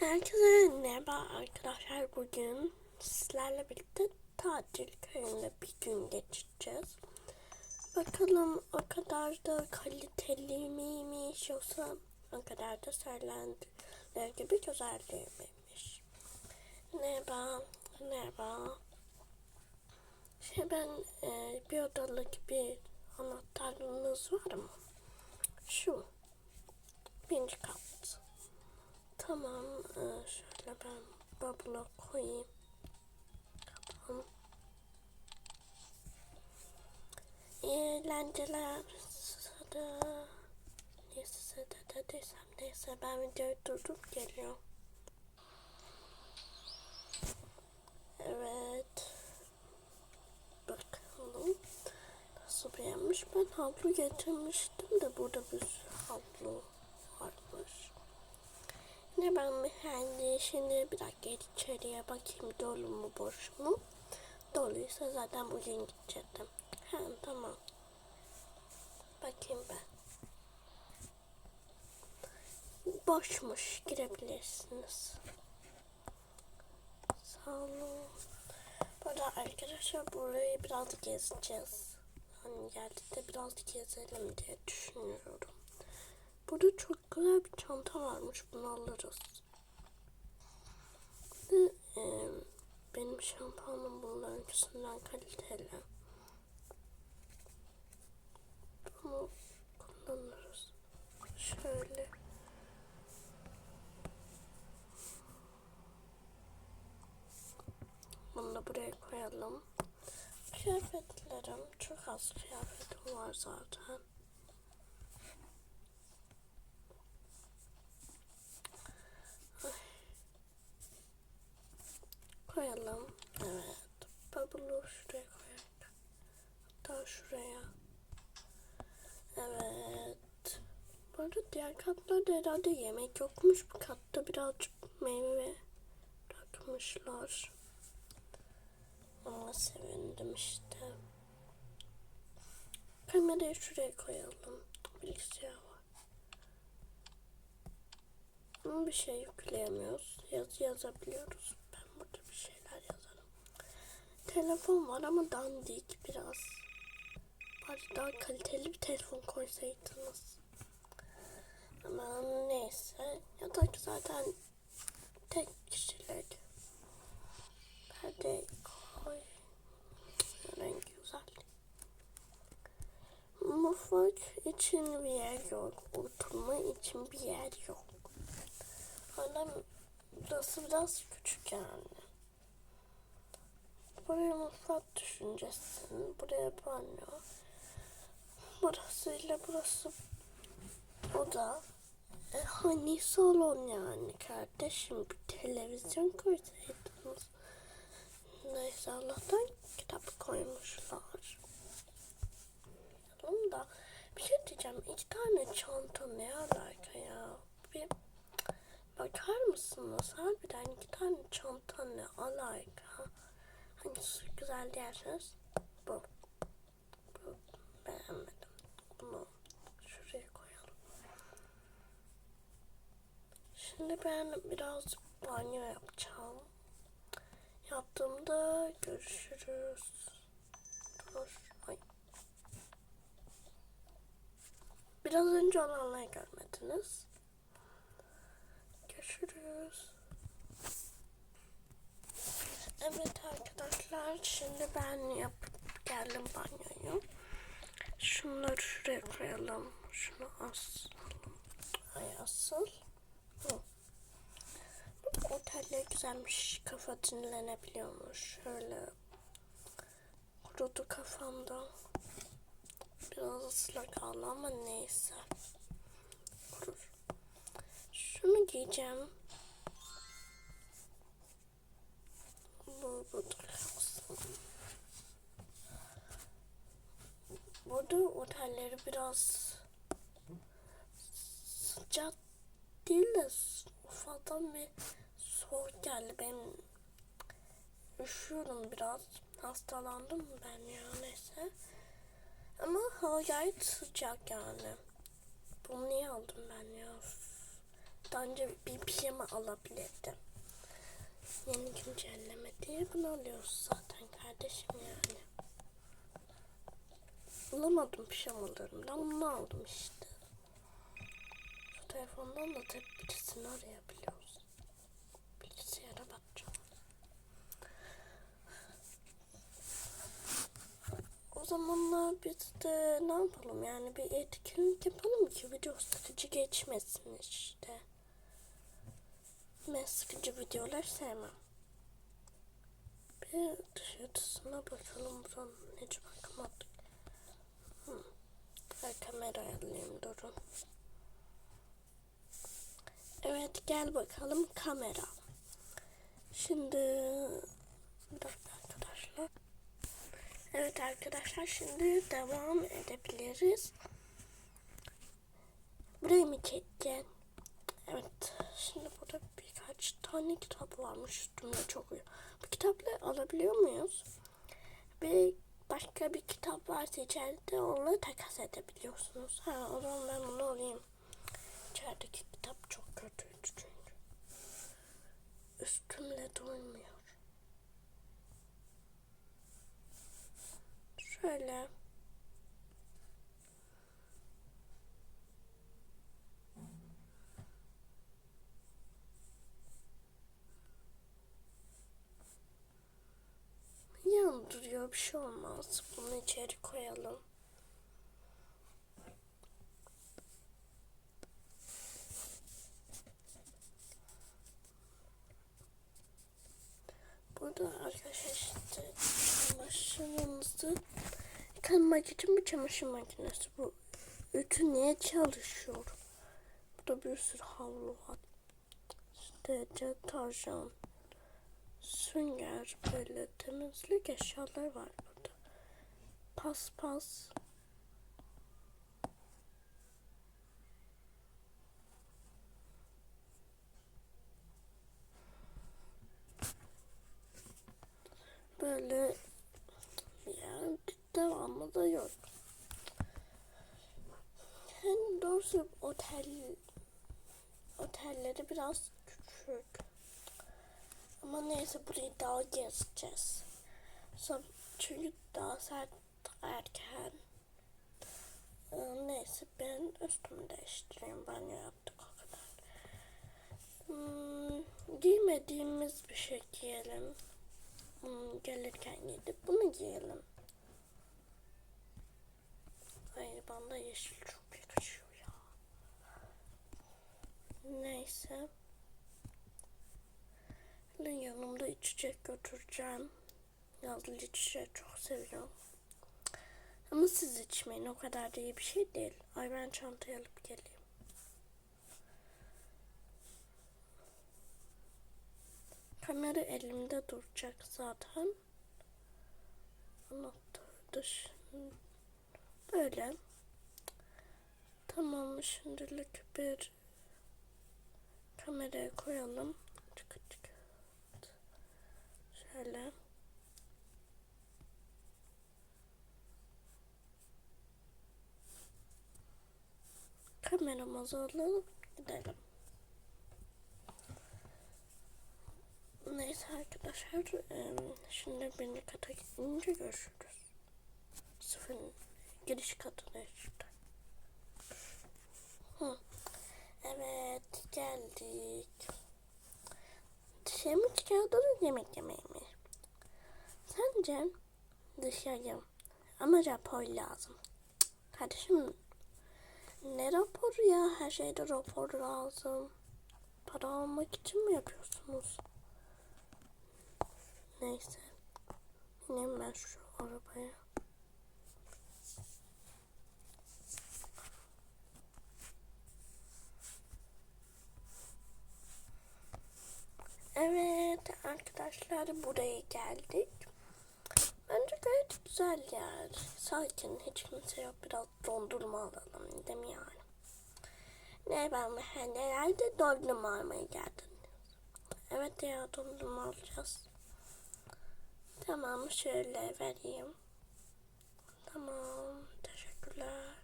Herkese merhaba arkadaşlar. Bugün sizlerle birlikte tatil köyünde bir gün geçireceğiz. Bakalım o kadar da kaliteli miymiş yoksa o kadar da söylendiği gibi güzel değil miymiş? Merhaba, merhaba. Şey ben e, bir odalık bir anahtarınız var mı? Şu. Birinci kat. Tamam. e, Şöyle ben bubble'a koyayım. Tamam. Eğlenceler. Sada. Neyse sada da desem neyse ben videoyu durdurup geliyorum. Evet. Bakalım. Nasıl beğenmiş? Ben havlu getirmiştim de burada bir havlu. Ne ben hani şimdi bir dakika içeriye bakayım dolu mu boş mu? Doluysa zaten bugün gidecektim. Ha tamam. Bakayım ben. Boşmuş girebilirsiniz. Sağ olun. Burada arkadaşlar burayı biraz gezeceğiz. Hani geldik de biraz gezelim diye düşünüyorum. Burada çok güzel bir çanta varmış. Bunu alırız. Ve, e, benim şampuanım bunun öncesinden kaliteli. Bunu kullanırız. Şöyle. Bunu da buraya koyalım. Kıyafetlerim çok az kıyafetim var zaten. koyalım. Evet. Bubble'u şuraya koyalım. Hatta şuraya. Evet. Bu arada diğer katlarda herhalde yemek yokmuş. Bu katta birazcık meyve bırakmışlar. Ama sevindim işte. Kamerayı şuraya koyalım. Bilgisayar var. Ama bir şey yükleyemiyoruz. Yazı yazabiliyoruz. Ben burada bir şeyler yazarım. Telefon var ama dandik biraz. Bari daha kaliteli bir telefon koysaydınız. Ama neyse. Yatak zaten tek kişilik. Perde koy. Rengi güzel. Mutfak için bir yer yok. Oturma için bir yer yok. Hala burası biraz küçük yani. Buraya mutfak düşüneceksin. Buraya banyo. Burası ile burası oda. E, hani salon yani kardeşim bir televizyon koysaydınız. Neyse Allah'tan kitap koymuşlar. Oğlum da bir şey diyeceğim. İki tane çanta ne alaka ya? Bir bakar mısınız? Harbiden iki tane çanta ne alaka? Hangisi güzel derseniz bu. Bu beğenmedim. Bunu şuraya koyalım. Şimdi ben biraz banyo yapacağım. Yaptığımda görüşürüz. Dur. Ay. Biraz önce olanları görmediniz. Görüşürüz. Evet arkadaşlar şimdi ben yapıp geldim banyoyu. Şunları şuraya koyalım. Şunu asalım. Ay asıl. Burada oteller güzelmiş. Kafa dinlenebiliyormuş. Şöyle kurudu kafamda. Biraz ıslak ama neyse. Kurur. Şunu giyeceğim. Burada otelleri biraz sıcak değil de ufadan bir soğuk geldi. Ben üşüyorum biraz. Hastalandım ben ya neyse. Ama hava gayet sıcak yani. Bunu niye aldım ben ya? Daha önce bir pijama alabilirdim. Yeni güncelleme diye bunu alıyoruz zaten kardeşim yani. Bulamadım pijamalarımdan bunu aldım işte. Şu telefondan da tabii birisini arayabiliyoruz. Bilgisayara bakacağım. O zamanlar biz de ne yapalım yani bir etkinlik yapalım ki video sıkıcı geçmesin işte. Ben sıkıcı videolar sevmem. Bir dışarısına bakalım buranın hiç bakamadık. Hı. Ben kamera alayım durun. Evet gel bakalım kamera. Şimdi arkadaşlar. Evet arkadaşlar şimdi devam edebiliriz. Burayı mı çekeceksin? Evet şimdi burada birkaç tane kitap varmış üstümde çok uyuyor. Bu kitapları alabiliyor muyuz? Ve başka bir kitap varsa içeride onları takas edebiliyorsunuz. Ha o zaman ben bunu alayım. İçerideki kitap çok kötüydü çünkü. Üstümle doymuyor. Şöyle. Duruyor bir şey olmaz. Bunu içeri koyalım. Burada arkadaşlar işte çamaşırımızı yıkanmak için bir çamaşır makinesi. Bu ütü niye çalışıyor? Burada bir sürü havlu var. İşte deterjan, sünger, böyle temizlik eşyalar var burada. Pas pas. Böyle yani devamı da yok. Yani doğrusu otel otelleri biraz küçük. Ama neyse burayı daha gezeceğiz. Sonra, çünkü daha saat erken. Ee, Neyse ben üstümü değiştireyim. Banyo yaptık o kadar. Hmm, giymediğimiz bir şey giyelim. Hmm, gelirken giydik. Bunu giyelim. Ay bana yeşil çok yakışıyor ya. Neyse. Ben yanımda içecek götüreceğim. Yazlı içecek çok seviyorum. Ama siz içmeyin o kadar da iyi bir şey değil. Ay ben çantayı alıp geleyim. Kamera elimde duracak zaten. Anahtar dış. Böyle. Tamam şimdilik bir kameraya koyalım. Şöyle. Kameramızı alalım gidelim. Neyse arkadaşlar şimdi birinci kata gidince görüşürüz. Sıfır giriş katına işte. Hı. Evet geldik. Dışarı mı çıkıyordunuz yemek yemeye mi? Sence dışarı ama rapor lazım. Kardeşim ne raporu ya? Her şeyde rapor lazım. Para almak için mi yapıyorsunuz? Neyse. İneyim ben şu arabaya. Evet arkadaşlar buraya geldik. Bence gayet güzel yani. Sakin hiç kimse yok. Biraz dondurma alalım değil yani? Ne ben herhalde dondurma almaya geldim. Evet ya dondurma alacağız. Tamam şöyle vereyim. Tamam teşekkürler.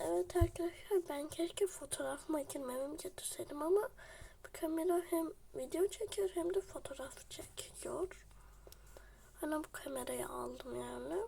Evet arkadaşlar ben keşke fotoğraf makinemi getirseydim ama bu kamera hem video çekiyor hem de fotoğraf çekiyor. Hani bu kamerayı aldım yani.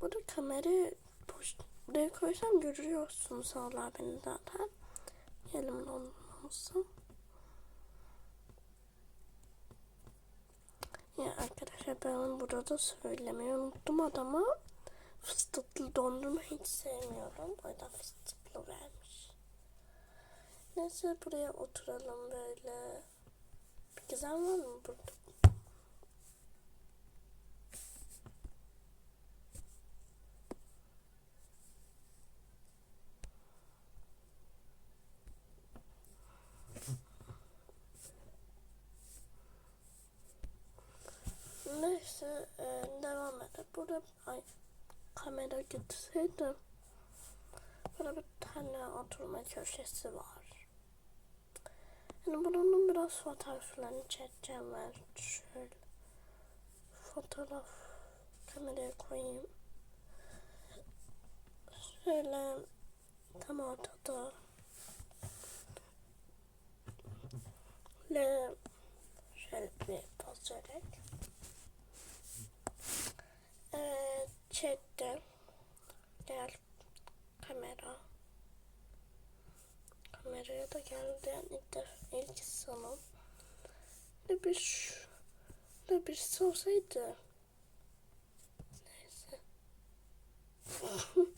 Burada kamerayı boş, buraya koysam görüyorsunuz sağlar beni zaten. Elimde olmaması. Ya arkadaşlar ben burada söylemeyi unuttum adama. Fıstıklı dondurma hiç sevmiyorum. O yüzden fıstıklı vermiş. Neyse buraya oturalım böyle. Bir güzel var mı burada? Neyse e, devam edelim. Burada ay, kamera gitseydim. Burada bir tane oturma köşesi var. Yani bunun biraz fotoğraflarını çekeceğim ben. Şöyle fotoğraf kameraya koyayım. Şöyle tam ortada. Ve şöyle bir poz vererek. Evet, çektim. Gel kamera. Kameraya da geldi. İlk, ilk sanım. Ne bir ne bir olsaydı. Neyse.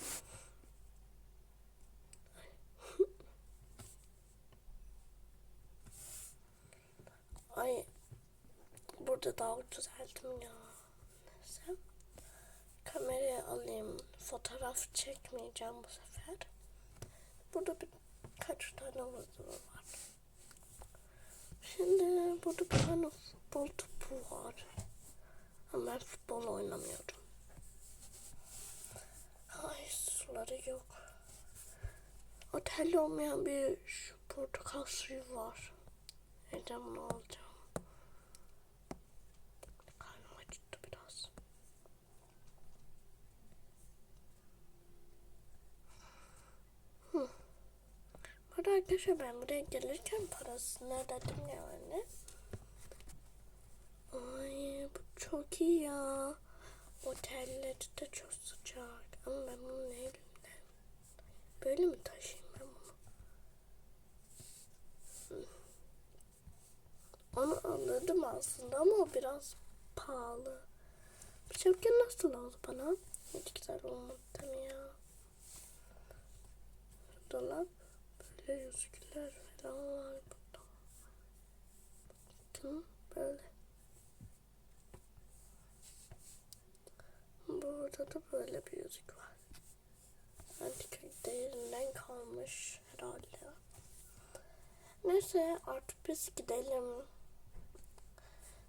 Ay burada daha güzeldim ya. Kamerayı alayım. Fotoğraf çekmeyeceğim bu sefer. Burada bir kaç tane vızı var. Şimdi burada bir tane futbol topu var. Ama ben futbol oynamıyorum. Ay suları yok. Otelde olmayan bir şu portakal suyu var. Evden bunu alacağım. Karnım acıktı biraz. Hı. Bu arada arkadaşlar ben buraya gelirken parasını ödedim yani. Ay bu çok iyi ya. Otelleri de çok sıcak. Ama ben bunu ne elimden? Böyle mi taşıyayım ben bunu? Onu anladım aslında ama o biraz pahalı. Bu şapka nasıl oldu bana? Hiç güzel olmadı ya? Dolap böyle yüzükler falan var burada. Bakın böyle. Burada da böyle bir yüzük var. Antika değerinden kalmış herhalde. Neyse artık biz gidelim.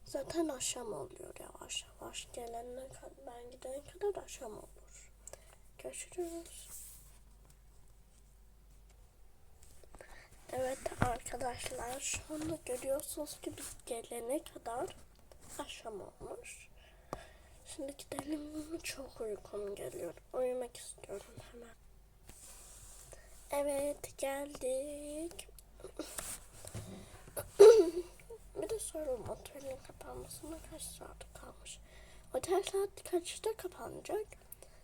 Zaten akşam oluyor yavaş yavaş. Gelene kadar, ben gidene kadar akşam olur. Görüşürüz. Evet arkadaşlar şu anda görüyorsunuz ki biz gelene kadar akşam olmuş. Şimdi gidelim. Çok uykum geliyor. Uyumak istiyorum hemen. Evet geldik. bir de soralım otelin kapanmasına kaç saat kalmış. Otel saat kaçta kapanacak?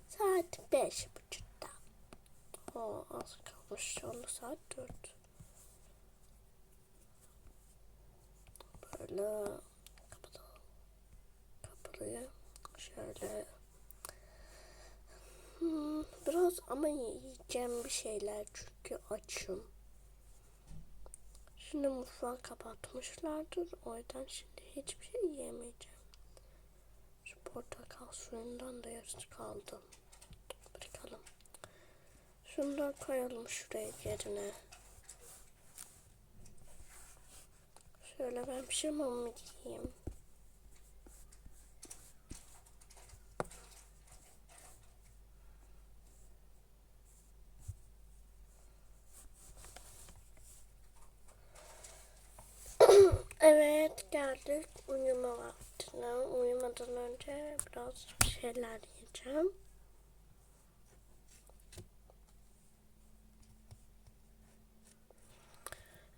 Saat beş buçukta. O az kalmış. Şu anda saat dört. Böyle kapatalım. Kapıyı şöyle Hmm, biraz ama yiyeceğim bir şeyler çünkü açım. Şimdi mutfağı kapatmışlardır. O yüzden şimdi hiçbir şey yiyemeyeceğim. Şu portakal suyundan da yarısı kaldı. Bırakalım. Şunu da koyalım şuraya yerine. Şöyle ben pijamamı giyeyim. Evet geldik uyuma vaktine. Uyumadan önce biraz bir şeyler yiyeceğim.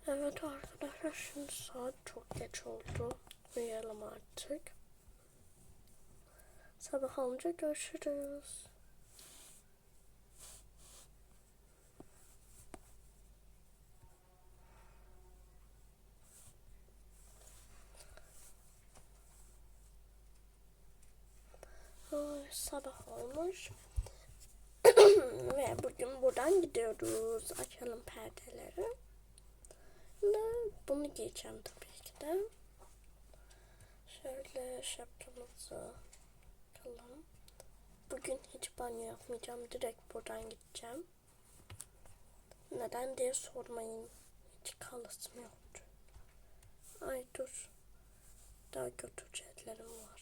Evet arkadaşlar şimdi saat çok geç oldu. Uyuyalım artık. Sabah olunca görüşürüz. Sabah olmuş. Ve bugün buradan gidiyoruz. Açalım perdeleri. Bunu giyeceğim tabii ki de. Şöyle şapkamızı takalım. Bugün hiç banyo yapmayacağım. Direkt buradan gideceğim. Neden diye sormayın. Hiç kalasım yoktu. Ay dur. Daha götüreceklerim var.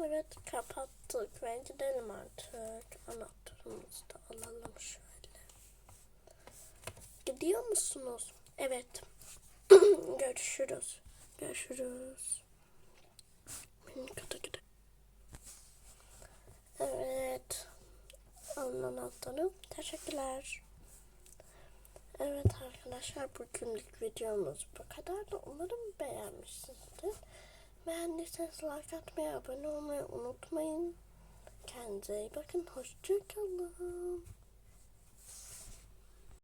Evet kapattık ve gidelim artık. Anahtarımızı da alalım şöyle. Gidiyor musunuz? Evet. Görüşürüz. Görüşürüz. Gıdı gıdı. Evet. Alın anahtarı. Teşekkürler. Evet arkadaşlar bugünlük videomuz bu kadar da umarım beğenmişsinizdir. Beğendiyseniz like atmayı, abone olmayı unutmayın. Kendinize iyi bakın. Hoşçakalın.